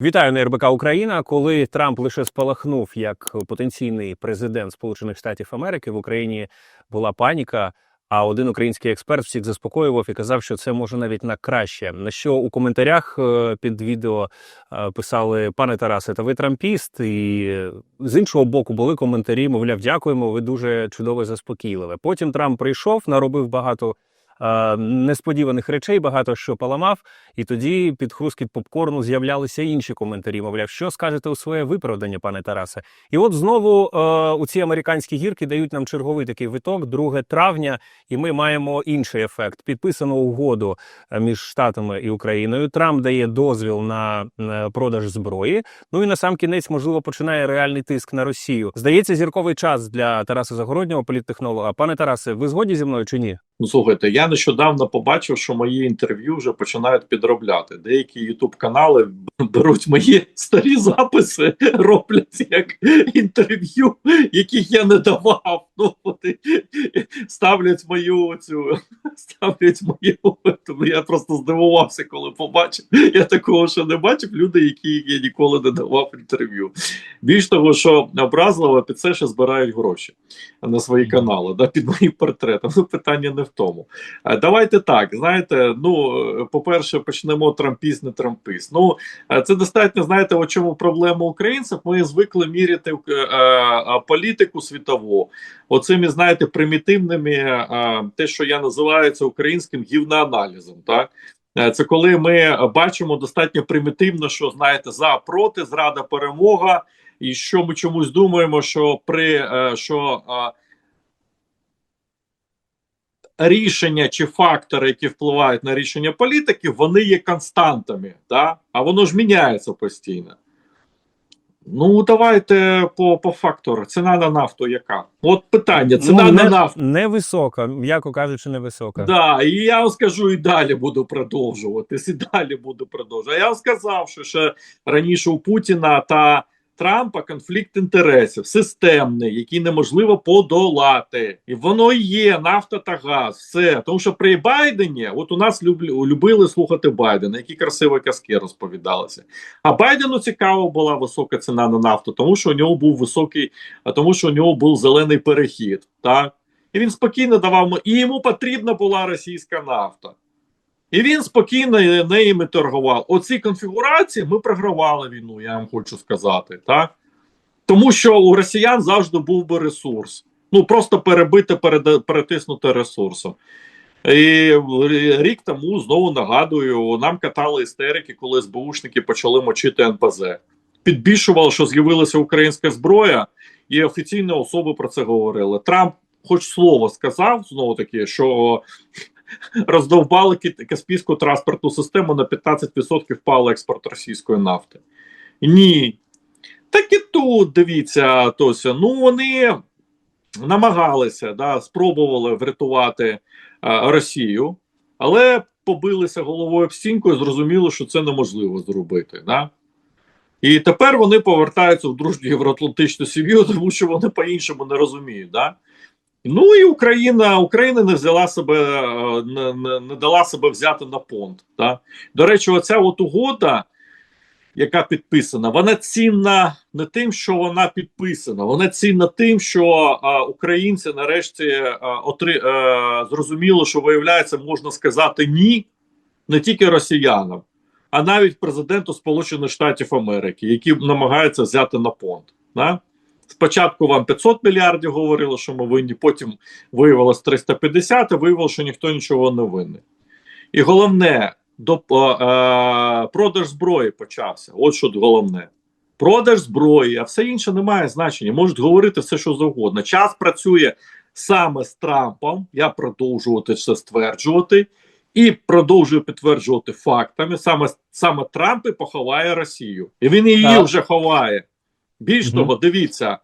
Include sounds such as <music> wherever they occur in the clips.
Вітаю на РБК Україна. Коли Трамп лише спалахнув як потенційний президент Сполучених Штатів Америки в Україні була паніка. А один український експерт всіх заспокоював і казав, що це може навіть на краще. На що у коментарях е, під відео е, писали пане Тарасе, та ви трампіст, і з іншого боку були коментарі. Мовляв, дякуємо. Ви дуже чудово заспокійливе. Потім Трамп прийшов, наробив багато е, несподіваних речей, багато що поламав. І тоді під хрускіт попкорну з'являлися інші коментарі. Мовляв, що скажете у своє виправдання, пане Тарасе? І от знову е, у ці американські гірки дають нам черговий такий виток, 2 травня, і ми маємо інший ефект. Підписано угоду е, між Штатами і Україною. Трамп дає дозвіл на продаж зброї. Ну і на сам кінець, можливо, починає реальний тиск на Росію. Здається, зірковий час для Тараса Загороднього, політтехнолога. Пане Тарасе, ви згодні зі мною чи ні? Ну, слухайте, я нещодавно побачив, що мої інтерв'ю вже починають підробляти. Деякі ютуб канали <laughs> беруть мої старі записи, <laughs> роблять як інтерв'ю, яких я не давав. Ну вони ставлять мою цю ставлять мою. Тому я просто здивувався, коли побачив. Я такого ще не бачив. Люди, які я ніколи не давав інтерв'ю. Більш того, що образливо під це ще збирають гроші на свої канали, да, під моїм портретом. Ну, питання не в тому. Давайте так, знаєте, ну, по-перше, почнемо трампіст, не трампіст. Ну, це достатньо, знаєте, у чому проблема українців. Ми звикли міряти е, е, політику світову оцими, знаєте, примітивними, е, те, що я називаю це українським гівноаналізом, так? Е, Це коли ми бачимо достатньо примітивно, що знаєте, за проти, зрада, перемога, і що ми чомусь думаємо, що при е, що рішення чи фактори, які впливають на рішення політиків, вони є константами, да? а воно ж міняється постійно. Ну, давайте по, по фактору. Ціна на нафту яка? От питання: ціна ну, на не, нафту. невисока, м'яко кажучи, невисока. Да, і я вам скажу, і далі буду продовжуватись, і далі буду продовжувати. Я вам сказав, що ще раніше у Путіна та Трампа конфлікт інтересів системний, який неможливо подолати. І воно є нафта та газ. Все. Тому що при Байдені, от у нас люблю, любили слухати Байдена, які красиві казки розповідалися. А Байдену цікаво була висока ціна на нафту, тому що у нього був високий, а тому що у нього був зелений перехід. Так? І він спокійно давав і йому потрібна була російська нафта. І він спокійно нею торгував. Оці конфігурації ми програвали війну, я вам хочу сказати. Так? Тому що у росіян завжди був би ресурс. Ну просто перебити, перетиснути ресурсом. І рік тому знову нагадую, нам катали істерики, коли СБУшники почали мочити НПЗ. Підбільшували, що з'явилася українська зброя, і офіційні особи про це говорили. Трамп, хоч слово сказав, знову таки, що роздовбали Каспійську транспортну систему на 15% впав експорт російської нафти. Ні. Так і тут дивіться, Тося, ну вони намагалися, да, спробували врятувати а, Росію, але побилися головою об стінку і зрозуміли, що це неможливо зробити. Да? І тепер вони повертаються в дружню євроатлантичну сім'ю, <laughs> тому що вони по-іншому не розуміють. Да? Ну і Україна Україна не взяла себе, е, не, не, дала себе взяти на понт. Да? До речі, оця от угода, яка підписана, вона цінна не тим, що вона підписана, вона цінна тим, що а, українці нарешті а, отри, а, зрозуміло, що виявляється, можна сказати ні не тільки росіянам, а навіть президенту Сполучених Штатів Америки, які намагаються взяти на понт. Да? Спочатку вам 500 мільярдів говорили, що ми винні, потім виявилось 350, а виявилося, що ніхто нічого не винний. І головне, до, е, е, продаж зброї почався. От що головне. Продаж зброї, а все інше не має значення. Можуть говорити все, що завгодно. Час працює саме з Трампом. Я продовжувати це стверджувати і продовжую підтверджувати фактами. Саме саме Трамп і поховає Росію, і він її Так. вже ховає. Більш того, дивіться,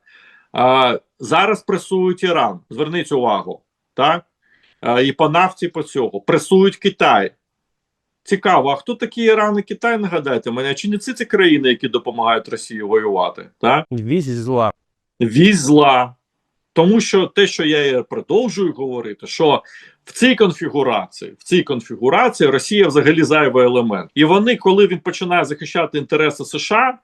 а, зараз пресують Іран. Зверніть увагу, так? А, і по нафті по цього. Пресують Китай. Цікаво, а хто такі Іран і Китай, нагадайте мене? Чи не це ці країни, які допомагають Росії воювати? Так? Вісь зла. Вісь зла. Тому що те, що я і продовжую говорити, що В цій конфігурації, в цій конфігурації Росія взагалі зайвий елемент. І вони, коли він починає захищати інтереси США,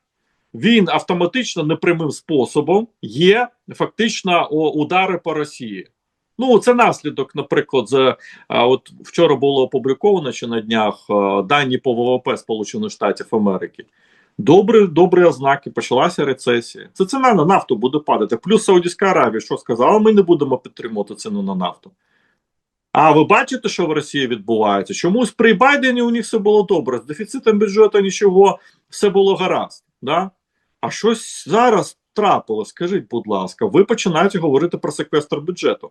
він автоматично непрямим способом є фактично удари по Росії. Ну, це наслідок, наприклад, з от вчора було опубліковано чи на днях дані по ВВП Сполучених Штатів Америки. Добрі, добрі ознаки, почалася рецесія. Це ціна на нафту буде падати. Плюс Саудівська Аравія, що сказала, ми не будемо підтримувати ціну на нафту. А ви бачите, що в Росії відбувається? Чомусь при Байдені у них все було добре. З дефіцитом бюджету нічого, все було гаразд. Да? А щось зараз трапило. Скажіть, будь ласка, ви починаєте говорити про секвестр бюджету.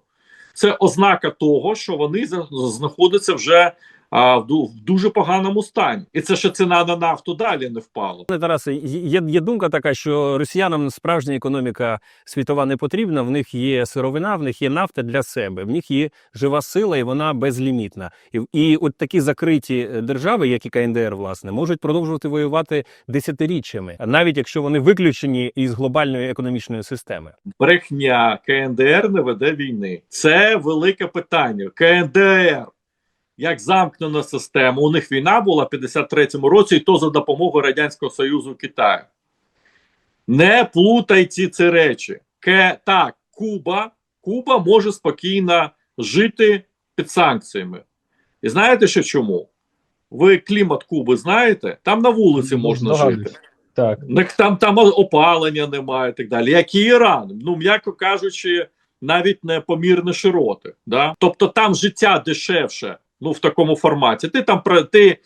Це ознака того, що вони знаходяться вже а, в, в дуже поганому стані. І це ще ціна на нафту далі не впала. Тарасе, є, є думка така, що росіянам справжня економіка світова не потрібна. В них є сировина, в них є нафта для себе, в них є жива сила, і вона безлімітна. І, і от такі закриті е, держави, як і КНДР, власне, можуть продовжувати воювати десятиріччями, навіть якщо вони виключені із глобальної економічної системи. Брехня КНДР не веде війни. Це велике питання. КНДР як замкнена система. У них війна була в 53-му році, і то за допомогою Радянського Союзу Китаю. Не плутайте ці речі. К, так, Куба, Куба може спокійно жити під санкціями. І знаєте що чому? Ви клімат Куби знаєте? Там на вулиці можна Здогадуюсь. жити. Так. Там, там опалення немає і так далі. Як і Іран, ну м'яко кажучи, навіть не помірне широти. Да? Тобто там життя дешевше, ну в такому форматі. Ти там про ти.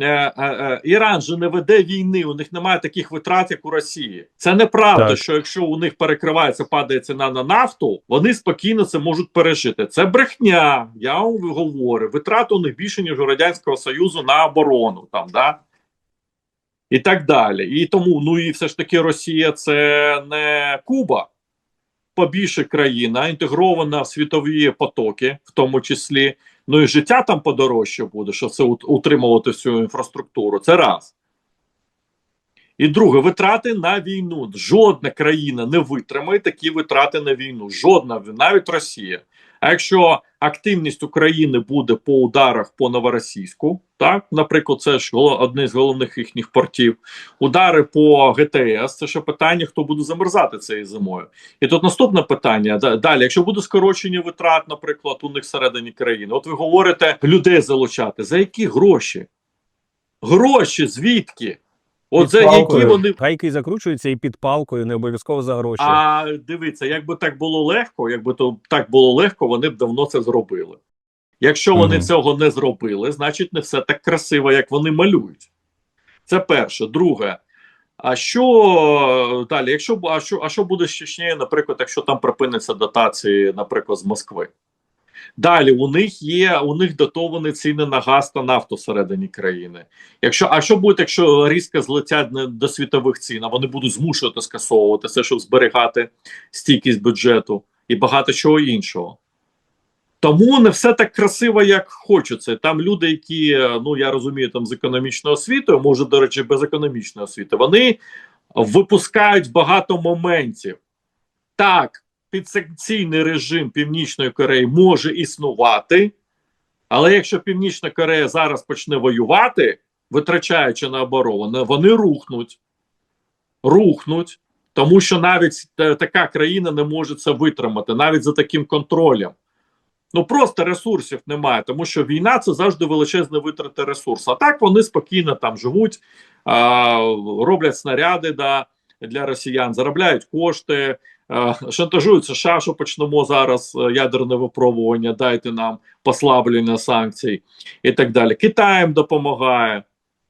Е, е, е, Іран же не веде війни, у них немає таких витрат, як у Росії. Це неправда, Так. що якщо у них перекривається, падає ціна на нафту, вони спокійно це можуть пережити. Це брехня. Я вам говорю. Витрати у них більше ніж у радянського союзу на оборону. Там да і так далі. І тому, ну і все ж таки, Росія це не Куба, побільше країна, інтегрована в світові потоки, в тому числі. Ну і життя там подорожче буде, що це утримувати всю інфраструктуру. Це раз. І друге, витрати на війну. Жодна країна не витримає такі витрати на війну. Жодна, навіть Росія. А якщо активність України буде по ударах по новоросійську, так, наприклад, це ж одне з головних їхніх портів, удари по ГТС, це ще питання, хто буде замерзати цією зимою. І тут наступне питання. Далі, якщо буде скорочення витрат, наприклад, у них всередині країни, от ви говорите людей залучати, за які гроші? Гроші звідки? От за які вони Гайки закручуються і під палкою, не обов'язково за гроші. а дивіться, якби так було легко, якби то так було легко, вони б давно це зробили. Якщо вони Мгм. цього не зробили, значить не все так красиво, як вони малюють. Це перше. Друге. А що далі? Якщо а що, а що буде з Чечнею, наприклад, якщо там припиниться дотації, наприклад, з Москви? Далі у них є у них дотовані ціни на газ та нафту всередині країни. Якщо а що буде, якщо різко злетять до світових цін, а вони будуть змушувати скасовувати це, щоб зберігати стійкість бюджету і багато чого іншого. Тому не все так красиво, як хочеться. Там люди, які, е, ну я розумію, там з економічною освітою, може, до речі, без економічної освіти, вони випускають багато моментів. Так, підсанкційний режим Північної Кореї може існувати, але якщо Північна Корея зараз почне воювати, витрачаючи на оборону, вони рухнуть. Рухнуть, тому що навіть така країна не може це витримати, навіть за таким контролем. Ну просто ресурсів немає, тому що війна це завжди величезна витрата ресурсу. А так вони спокійно там живуть, а, роблять снаряди да, для росіян, заробляють кошти, а, шантажують США, що почнемо зараз е, ядерне випробування, дайте нам послаблення санкцій і так далі. Китай їм допомагає.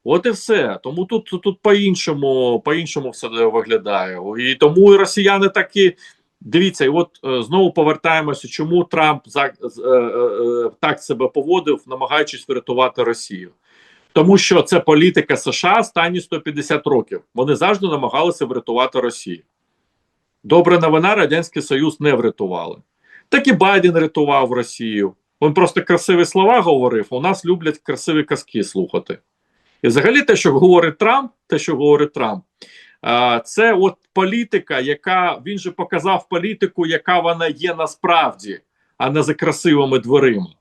От і все. Тому тут, тут по-іншому, по-іншому все виглядає. І тому і росіяни такі. Дивіться, і от е, знову повертаємося, чому Трамп за, е, е, е, так себе поводив, намагаючись врятувати Росію. Тому що це політика США останні 150 років. Вони завжди намагалися врятувати Росію. Добра новина, Радянський Союз не врятували. Так і Байден рятував Росію. Він просто красиві слова говорив. У нас люблять красиві казки слухати. І взагалі, те, що говорить Трамп, те, що говорить Трамп, це от політика, яка він же показав політику, яка вона є насправді, а не за красивими дверима.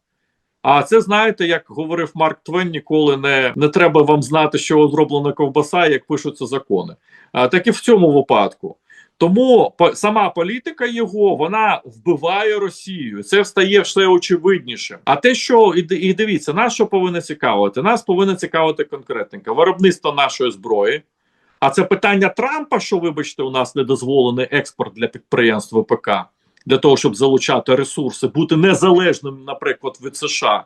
А це знаєте, як говорив Марк Твен, ніколи не, не треба вам знати, що зроблена ковбаса, як пишуться закони. А, так і в цьому випадку. Тому по- сама політика його вона вбиває Росію. Це стає все очевиднішим. А те, що і, і дивіться, нас що повинно цікавити? Нас повинно цікавити конкретненько виробництво нашої зброї. А це питання Трампа, що, вибачте, у нас не дозволений експорт для підприємств ВПК, для того, щоб залучати ресурси, бути незалежним, наприклад, від США,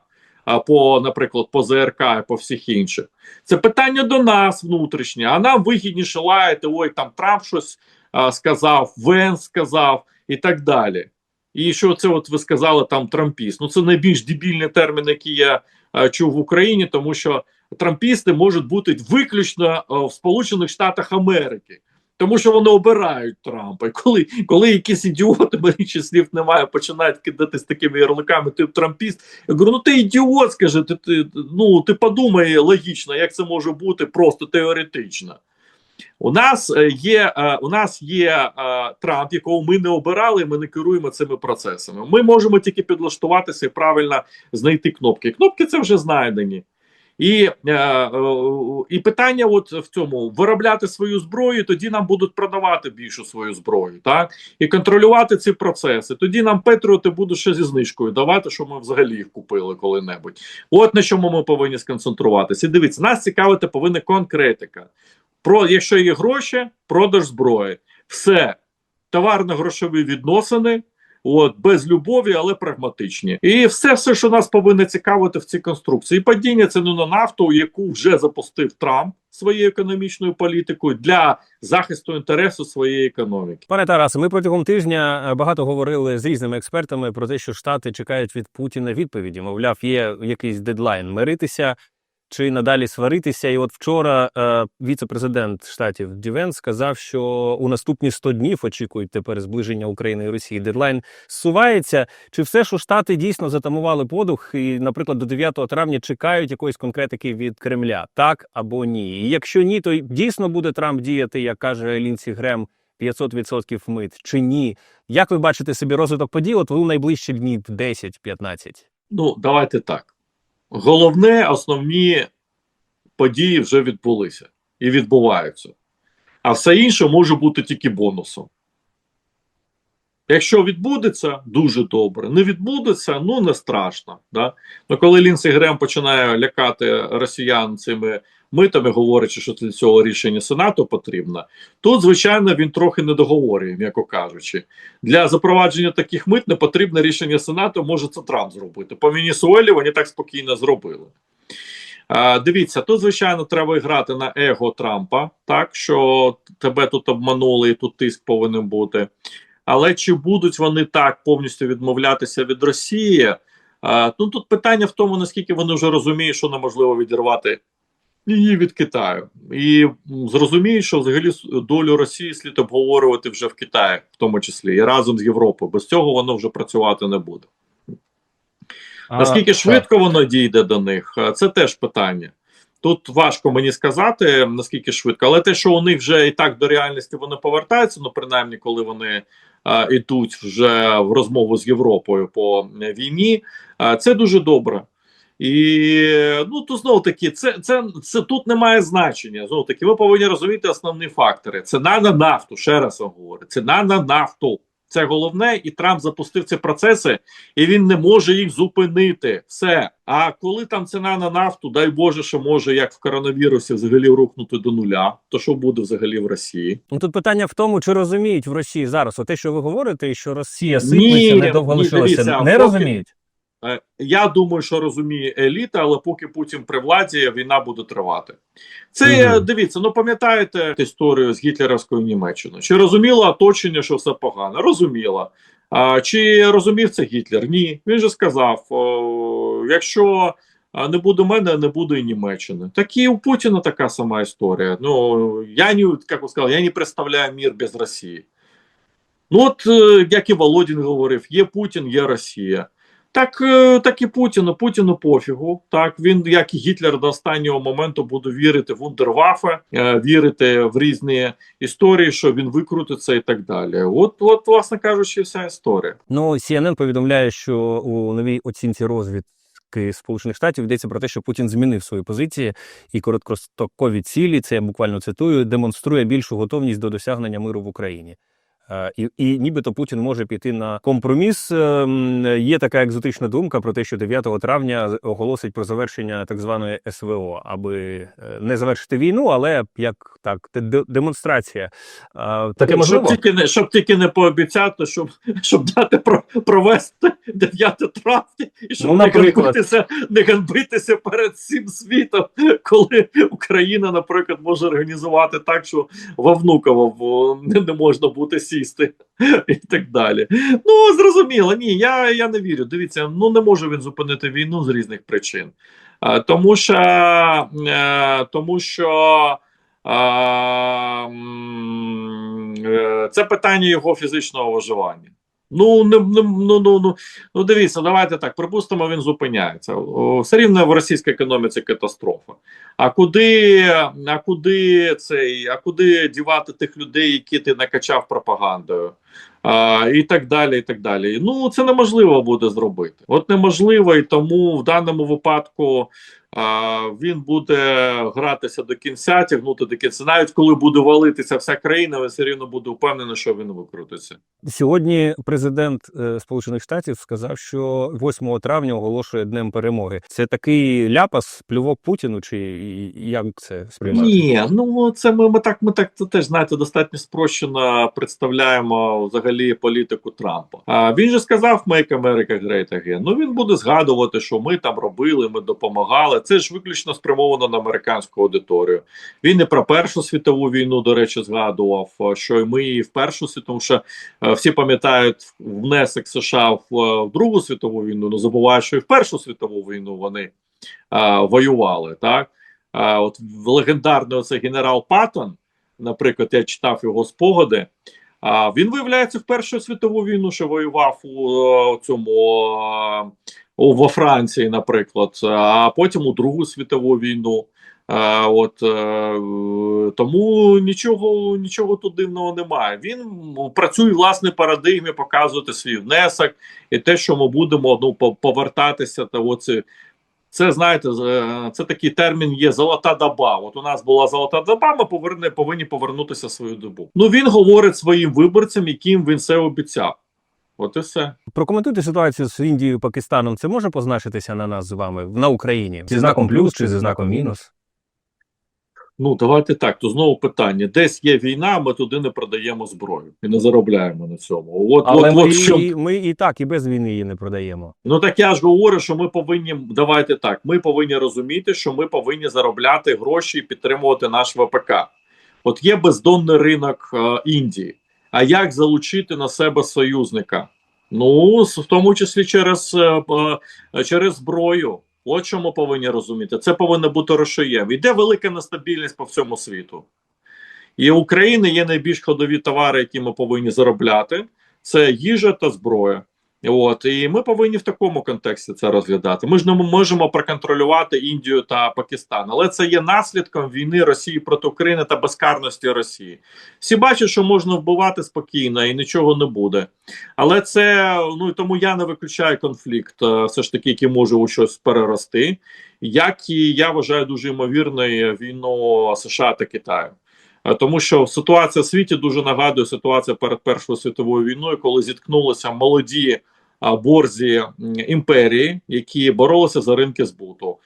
по, наприклад, по ЗРК і по всіх інших. Це питання до нас внутрішнє, а нам вигідніше лаяти, ой, там Трамп щось а, сказав, Венс сказав і так далі. І що це, от ви сказали, там трампіст. Ну, це найбільш дебільний термін, який я чув в Україні, тому що трампісти можуть бути виключно в Сполучених Штатах Америки. Тому що вони обирають Трампа. І коли, коли якісь ідіоти, берічі слів немає, починають кидати з такими ярликами, ти трампіст. Я говорю, ну ти ідіот, скажи, ти, ти, ну, ти подумай логічно, як це може бути просто теоретично. У нас е, є, е, у нас є е, Трамп, якого ми не обирали, ми не керуємо цими процесами. Ми можемо тільки підлаштуватися і правильно знайти кнопки. Кнопки це вже знайдені. І, е, е, і питання, от в цьому виробляти свою зброю, тоді нам будуть продавати більшу свою зброю, так і контролювати ці процеси. Тоді нам Петріоти будуть ще зі знижкою давати, що ми взагалі їх купили коли-небудь. От на чому ми повинні сконцентруватися. І дивіться, нас цікавити повинна конкретика. Про якщо є гроші, продаж зброї, все товарно-грошові відносини. От без любові, але прагматичні, і все, все, що нас повинно цікавити в цій конструкції. І падіння ціни на нафту, яку вже запустив Трамп своєю економічною політикою для захисту інтересу своєї економіки. Пане Тарасе, ми протягом тижня е, багато говорили з різними експертами про те, що Штати чекають від Путіна відповіді. Мовляв, є якийсь дедлайн миритися чи надалі сваритися. І от вчора е, віце-президент штатів Дівен сказав, що у наступні 100 днів очікують тепер зближення України і Росії. Дедлайн зсувається. Чи все, що штати дійсно затамували подух, і, наприклад, до 9 травня чекають якоїсь конкретики від Кремля, так або ні? І якщо ні, то дійсно буде Трамп діяти, як каже Лінсі Грем. 500% мит чи ні? Як ви бачите собі розвиток подій от у найближчі дні 10-15? Ну, давайте так. Головне, основні події вже відбулися і відбуваються. А все інше може бути тільки бонусом. Якщо відбудеться, дуже добре. Не відбудеться, ну не страшно. Да? Ну, коли Лінсі Грем починає лякати росіян цими митами, говорячи, що для цього рішення Сенату потрібно, тут, звичайно, він трохи не договорює, м'яко кажучи. Для запровадження таких мит не потрібне рішення Сенату, може це Трамп зробити. По Венесуелі вони так спокійно зробили. А, дивіться, тут, звичайно, треба грати на его Трампа, так що тебе тут обманули, і тут тиск повинен бути. Але чи будуть вони так повністю відмовлятися від Росії? А, ну тут питання в тому, наскільки вони вже розуміють, що неможливо відірвати її від Китаю, і зрозуміють, що взагалі долю Росії слід обговорювати вже в Китаї, в тому числі, і разом з Європою. Без цього воно вже працювати не буде. Наскільки швидко воно дійде до них, це теж питання. Тут важко мені сказати, наскільки швидко, але те, що у них вже і так до реальності вони повертаються, ну принаймні, коли вони йдуть вже в розмову з Європою по війні, е, це дуже добре. І ну то знову таки, це, це, це тут не має значення. Знову таки, ви повинні розуміти основні фактори: ціна на нафту, ще раз вам говорю, ціна на нафту. Це головне, і Трамп запустив ці процеси, і він не може їх зупинити. Все. А коли там ціна на нафту, дай Боже, що може як в коронавірусі взагалі рухнути до нуля, то що буде взагалі в Росії? Ну тут питання в тому, чи розуміють в Росії зараз те, що ви говорите, і що Росія сиплеться, недовго дивіться, Не поки- розуміють. Е, Я думаю, що розуміє еліта, але поки Путін при владі, війна буде тривати. Це Мгм. дивіться. Ну пам'ятаєте історію з гітлерівською Німеччиною? Чи розуміло оточення, що все погано? Розуміло. А, чи розумів це Гітлер? Ні. Він же сказав: о, якщо не буде мене, не буде і Німеччини. Так і у Путіна така сама історія. Ну я не як ви сказали, я не представляю мір без Росії. Ну, от е, як і Володін говорив: є Путін, є Росія. Так, е, так і Путіну, Путіну пофігу. Так він, як і Гітлер до останнього моменту, буде вірити в Вундервафе, е, вірити в різні історії, що він викрутиться і так далі. От, от, власне кажучи, вся історія. Ну CNN повідомляє, що у новій оцінці розвідки Сполучених Штатів йдеться про те, що Путін змінив свої позиції і короткострокові цілі, це я буквально цитую, демонструє більшу готовність до досягнення миру в Україні. Е, І, і нібито Путін може піти на компроміс. Ем, Є така екзотична думка про те, що 9 травня оголосить про завершення так званої СВО, аби е, не завершити війну, але як так, де- демонстрація. Таке можливо. Щоб тільки не щоб тільки не пообіцяти, щоб щоб дати про провести 9 травня і щоб Ну, не ганбитися, не ганбитися перед всім світом, коли Україна, наприклад, може організувати так, що во Внуково не, не можна буде сісти і так далі. Ну зрозуміло, ні, я, я не вірю. Дивіться, ну не може він зупинити війну з різних причин. Тому що е, тому що це питання його фізичного виживання. Ну, не, не, ну, ну, ну, ну дивіться, давайте так. Припустимо, він зупиняється. Все рівно в російській економіці катастрофа. А куди, а куди цей, а куди дівати тих людей, які ти накачав пропагандою? А, і так далі, і так далі. Ну, це неможливо буде зробити. От неможливо, і тому в даному випадку він буде гратися до кінця, тягнути до кінця. Навіть коли буде валитися вся країна, він все рівно буде впевнений, що він викрутиться. Сьогодні президент е, Сполучених Штатів сказав, що 8 травня оголошує днем перемоги. Це такий ляпас, плювок Путіну, чи як це сприймати? Ні, ну це ми, ми так, ми так це теж знаєте, достатньо спрощено представляємо взагалі політику Трампа. А він же сказав Make America Great Again. Ну він буде згадувати, що ми там робили, ми допомагали. Це ж виключно спрямовано на американську аудиторію. Він і про Першу світову війну, до речі, згадував, що і ми і в Першу світову, що е, всі пам'ятають внесок США в, е, Другу світову війну, ну забувають, що і в Першу світову війну вони а, воювали. Так а, от легендарний оцей генерал Паттон, наприклад, я читав його спогади. А він виявляється в Першу світову війну, що воював у, е, цьому е, у, во Франції, наприклад, а потім у Другу світову війну. От е, тому нічого, нічого тут дивного немає. Він працює в власній парадигмі, показувати свій внесок і те, що ми будемо ну, по- повертатися та оце. Це знаєте, е, це такий термін є золота доба. От у нас була золота доба, ми поверне, повинні повернутися в свою добу. Ну він говорить своїм виборцям, яким він це обіцяв. От і все. Прокоментуйте ситуацію з Індією і Пакистаном. Це може позначитися на нас з вами на Україні зі знаком плюс чи зі знаком мінус? Ну давайте так. То знову питання: десь є війна, ми туди не продаємо зброю і не заробляємо на цьому. От, Але от, ми, от чому- і, ми і так, і без війни її не продаємо. Ну так я ж говорю, що ми повинні давайте так. Ми повинні розуміти, що ми повинні заробляти гроші і підтримувати наш ВПК. От є бездонний ринок е, Індії. А як залучити на себе союзника? Ну в тому числі через, е, е, через зброю. От що ми повинні розуміти. Це повинно бути рушієм. Іде велика нестабільність по всьому світу. І України є найбільш ходові товари, які ми повинні заробляти. Це їжа та зброя. От і ми повинні в такому контексті це розглядати. Ми ж не можемо проконтролювати Індію та Пакистан, але це є наслідком війни Росії проти України та безкарності Росії. Всі бачать, що можна вбивати спокійно і нічого не буде. Але це ну тому я не виключаю конфлікт, е, все ж таки, який може у щось перерости, як і я вважаю дуже ймовірною війну США та Китаю. Е, Тому що ситуація в світі дуже нагадує ситуацію перед Першою світовою війною, коли зіткнулися молоді борзі імперії, які боролися за ринки збуту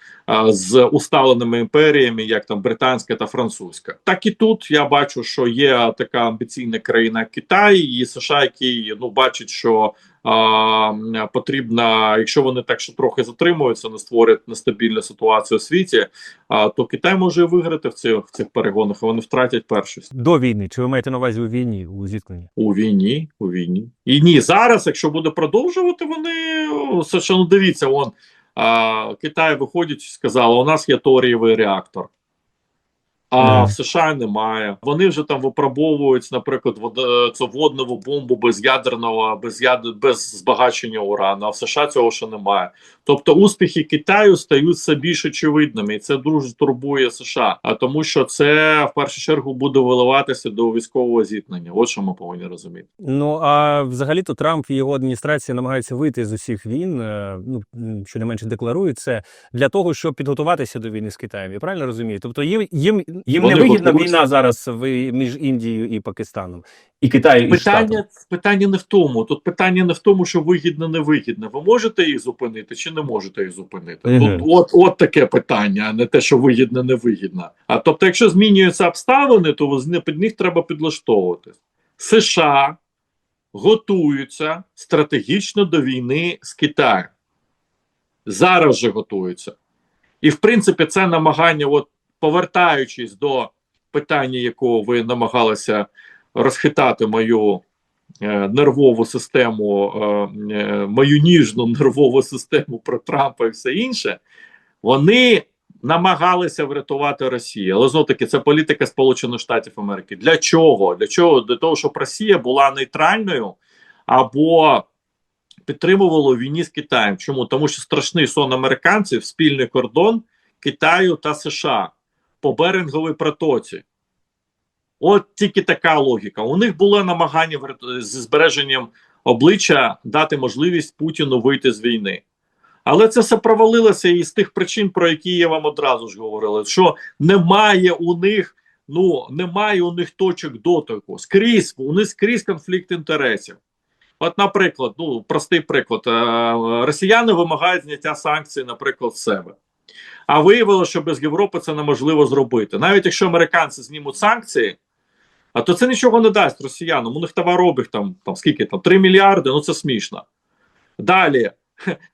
з усталеними імперіями, як там британська та французька. Так і тут я бачу, що є така амбіційна країна Китай і США, який ну бачить, що а, м, потрібно, якщо вони так що трохи затримуються, не створять нестабільну ситуацію у світі, а, то Китай може виграти в цих в цих перегонах. і Вони втратять першість До війни. Чи ви маєте на увазі у війні, у зіткненні? у війні. У війні і ні, зараз, якщо буде продовжувати, вони о, совершенно дивіться. Он Китай виходять і сказали, у нас є торієвий реактор. А в США немає. Вони вже там випробовують, наприклад, вод- цю водневу бомбу без ядерного, без яд... без збагачення урану. А в США цього ще немає. Тобто успіхи Китаю стають все більш очевидними, і це дуже турбує США. А тому, що це в першу чергу буде виливатися до військового зіткнення. От що ми повинні розуміти. Ну а взагалі-то Трамп і його адміністрація намагаються вийти з усіх війн. е, Ну м, щонайменше декларують це для того, щоб підготуватися до війни з Китаєм. Я правильно розумію? Тобто їм їм їм не вигідна війна зараз в між Індією і Пакистаном, і Китаєм і Штатом. Питання, питання не в тому. Тут питання не в тому, що вигідно, не вигідно. Ви можете їх зупинити чи не можете їх зупинити? Мгм. Тут от, от таке питання, а не те, що вигідно, не вигідно. А тобто, якщо змінюються обставини, то під них треба підлаштовуватись. США готуються стратегічно до війни з Китаєм. Зараз же готуються. І в принципі, це намагання, от повертаючись до питання, якого ви намагалися розхитати мою е, нервову систему, е, е, мою ніжну нервову систему про Трампа і все інше, вони намагалися врятувати Росію. Але знов таки це політика Сполучених Штатів Америки. Для чого? Для чого? Для того, щоб Росія була нейтральною або підтримувала війні з Китаєм. Чому? Тому що страшний сон американців спільний кордон Китаю та США по Беринговій протоці. От тільки така логіка. У них було намагання зі збереженням обличчя дати можливість Путіну вийти з війни. Але це все провалилося із тих причин, про які я вам одразу ж говорила, що немає у них, ну немає у них точок дотику. Скрізь у них скрізь конфлікт інтересів. От, наприклад, ну простий приклад, е, росіяни вимагають зняття санкцій, наприклад, з себе. А виявилося, що без Європи це неможливо зробити. Навіть якщо американці знімуть санкції, а то це нічого не дасть росіянам. У них товарообіг там, там скільки там 3 мільярди, ну це смішно. Далі.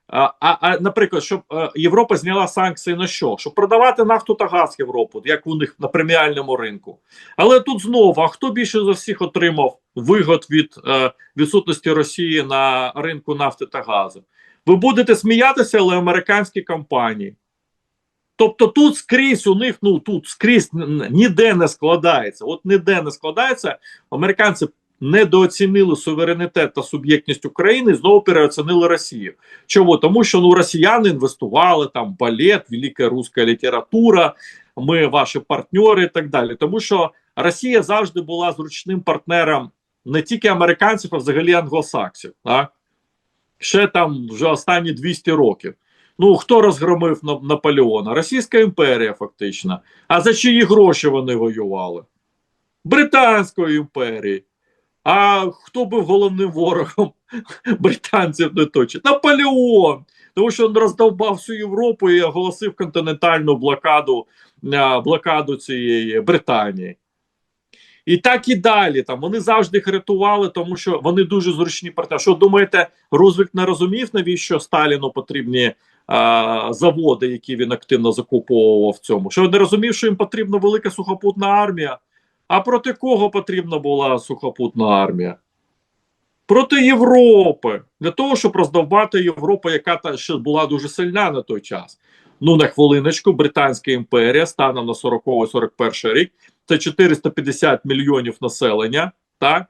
А, а, а наприклад, щоб е, Європа зняла санкції на що? Щоб продавати нафту та газ Європу, як у них на преміальному ринку. Але тут знову, а хто більше за всіх отримав вигод від е, відсутності Росії на ринку нафти та газу? Ви будете сміятися, але американські компанії. Тобто тут скрізь у них, ну тут скрізь ніде не складається. От ніде не складається. Американці недооцінили суверенітет та суб'єктність України, і знову переоцінили Росію. Чому? Тому що ну росіяни інвестували там балет, велика руська література, ми ваші партнери і так далі. Тому що Росія завжди була зручним партнером не тільки американців, а взагалі англосаксів. Так? Ще там вже останні 200 років. Ну, хто розгромив На- Наполеона? Російська імперія, фактично. А за чиї гроші вони воювали? Британської імперії. А хто був головним ворогом <laughs> британців не точно? Наполеон! Тому що він роздовбав всю Європу і оголосив континентальну блокаду, блокаду цієї Британії. І так і далі. Там вони завжди їх рятували, тому що вони дуже зручні партнери. Що думаєте, Рузвельт не розумів, навіщо Сталіну потрібні заводи, які він активно закуповував в цьому? Що не розумів, що їм потрібна велика сухопутна армія? А проти кого потрібна була сухопутна армія? Проти Європи. Для того, щоб роздовбати Європу, яка та ще була дуже сильна на той час. Ну, на хвилиночку, Британська імперія станом на 40-41 рік це 450 мільйонів населення, так?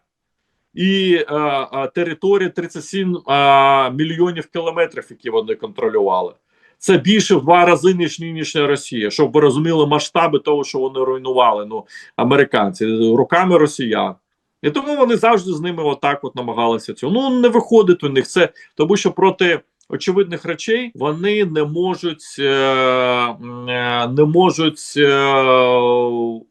І е, е, територія 37 е, мільйонів кілометрів, які вони контролювали. Це більше в два рази, ніж нинішня Росія, щоб ви розуміли масштаби того, що вони руйнували. Ну, американці руками росіян. І тому вони завжди з ними отак от намагалися цього. Ну не виходить у них це, тому що проти очевидних речей вони не можуть е, е, не можуть е,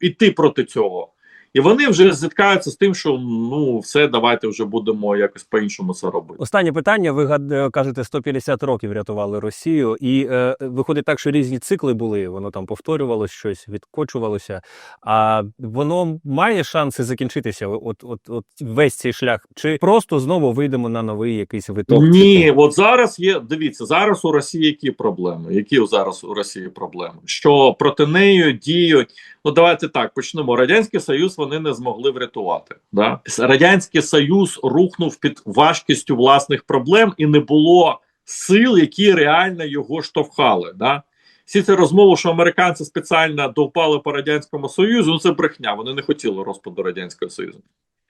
іти проти цього. І вони вже зіткаються з тим, що ну все, давайте вже будемо якось по-іншому це робити. Останнє питання. Ви гад- е, кажете, 150 років рятували Росію, і е, виходить так, що різні цикли були. Воно там повторювалось щось, відкочувалося. А воно має шанси закінчитися. От, от, от весь цей шлях, чи просто знову вийдемо на новий якийсь виток? Ні, от зараз є. Дивіться, зараз у Росії які проблеми? Які зараз у Росії проблеми? Що проти неї діють? Ну давайте так почнемо. Радянський Союз вони не змогли врятувати. Да? Радянський Союз рухнув під важкістю власних проблем і не було сил, які реально його штовхали. Да? всі ці розмови, що американці спеціально довпали по радянському союзу, ну це брехня. Вони не хотіли розпаду радянського союзу.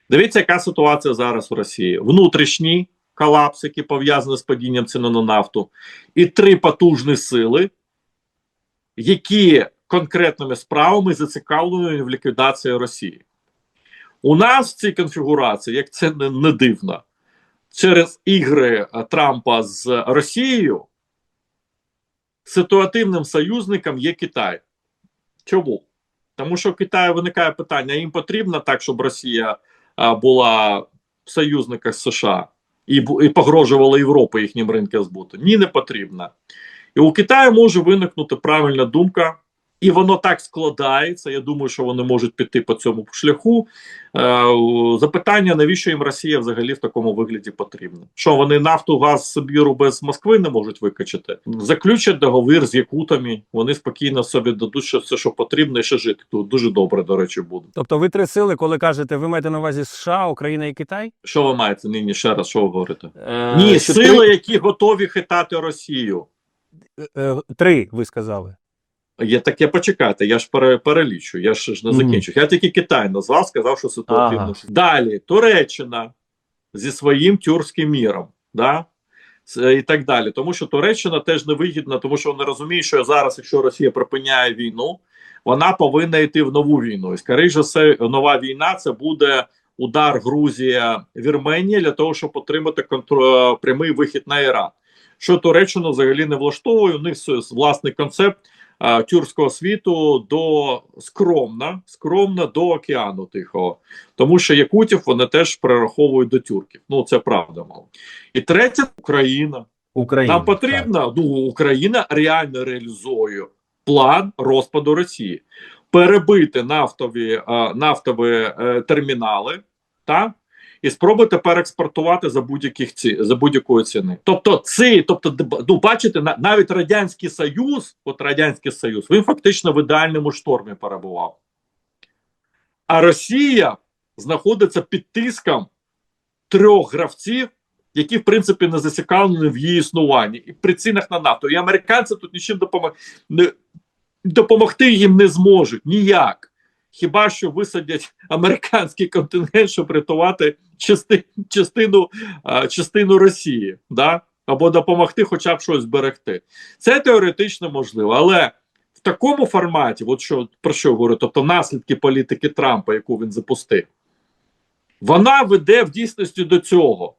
Дивіться, яка ситуація зараз у Росії: внутрішній колапс, який пов'язаний з падінням ціни на нафту, і три потужні сили, які конкретними справами зацікавлені в ліквідації Росії. У нас в цій конфігурації, як це не, не дивно, через ігри е, Трампа з Росією ситуативним союзником є Китай. Чому? Тому що в Китаї виникає питання: їм потрібно так, щоб Росія а, була в союзниках США і, і погрожувала Європі їхнім ринкам збуту? Ні, не потрібно. І у Китаю може виникнути правильна думка, і воно так складається. Я думаю, що вони можуть піти по цьому шляху. Е, запитання: навіщо їм Росія взагалі в такому вигляді потрібна? Що вони нафту, газ Сибіру без Москви не можуть викачати? Заключать договір з якутами. Вони спокійно собі дадуть що все, що потрібно, і ще жити тут дуже добре, до речі, буде. Тобто ви три сили, коли кажете, ви маєте на увазі США, Україна і Китай? Що ви маєте нині ще раз? Що ви говорите? Е, Ні, сили, три- які готові хитати Росію. е, три, ви сказали. Є таке, почекайте, я ж пере, перелічу, я ж не закінчу. Я тільки Китай назвав, сказав, що ситуативно. Ага. Далі Туреччина зі своїм тюркським міром, да? І так далі. Тому що Туреччина теж невигідна, тому що вони розуміють, що зараз, якщо Росія припиняє війну, вона повинна йти в нову війну. І скоріше все, нова війна це буде удар Грузія Вірменія для того, щоб отримати контр... прямий вихід на Іран. Що Туреччину взагалі не влаштовує, у них власний концепт а, тюркського світу до скромна, скромна до океану Тихого, тому що якутів вони теж прираховують до тюрків. Ну це правда мало. І третє Україна. Україна. Нам потрібно, ну Україна реально реалізує план розпаду Росії, перебити нафтові, а, нафтові е, термінали, так? І спробувати переекспортувати за будь-яких ці за будь-якої ціни. Тобто, ці, тобто, ну, бачите, на- навіть радянський союз, от радянський союз, він фактично в ідеальному штормі перебував. А Росія знаходиться під тиском трьох гравців, які в принципі не зацікавлені в її існуванні, і при цінах на нафту. І американці тут нічим допомог... допомогти їм не зможуть ніяк. Хіба що висадять американський контингент, щоб рятувати части... частину, частину Росії, да? або допомогти хоча б щось зберегти. Це теоретично можливо, але в такому форматі, от що про що говорю, тобто наслідки політики Трампа, яку він запустив, вона веде в дійсності до цього.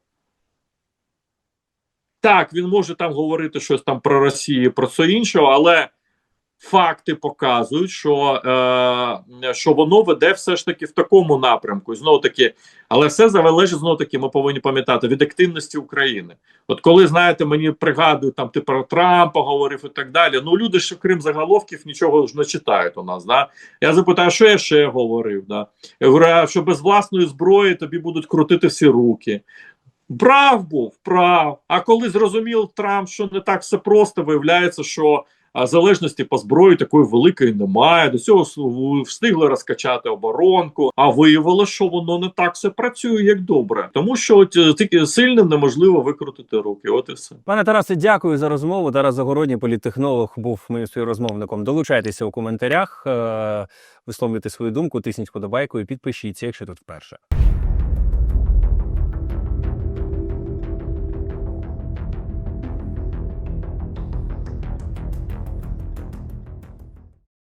Так, він може там говорити щось там про Росію, про все інше, але факти показують, що, е, що воно веде все ж таки в такому напрямку. Знову таки, але все залежить знову таки, ми повинні пам'ятати від активності України. От коли знаєте, мені пригадують там ти про Трампа говорив і так далі. Ну люди ж крім заголовків нічого ж не читають у нас. Да? Я запитаю, що я ще говорив. Да? Я говорю, що без власної зброї тобі будуть крутити всі руки. Прав був, прав. А коли зрозумів Трамп, що не так все просто, виявляється, що а, залежності по зброї такої великої немає. До цього встигли розкачати оборонку, а виявилося, що воно не так все працює, як добре. Тому що от, е, тільки сильним неможливо викрутити руки. От і все. Пане Тарасе, дякую за розмову. Тарас Загородній, політтехнолог, був моїм співрозмовником. Долучайтеся у коментарях, е, висловлюйте свою думку, тисніть подобайку і підпишіться, якщо тут вперше.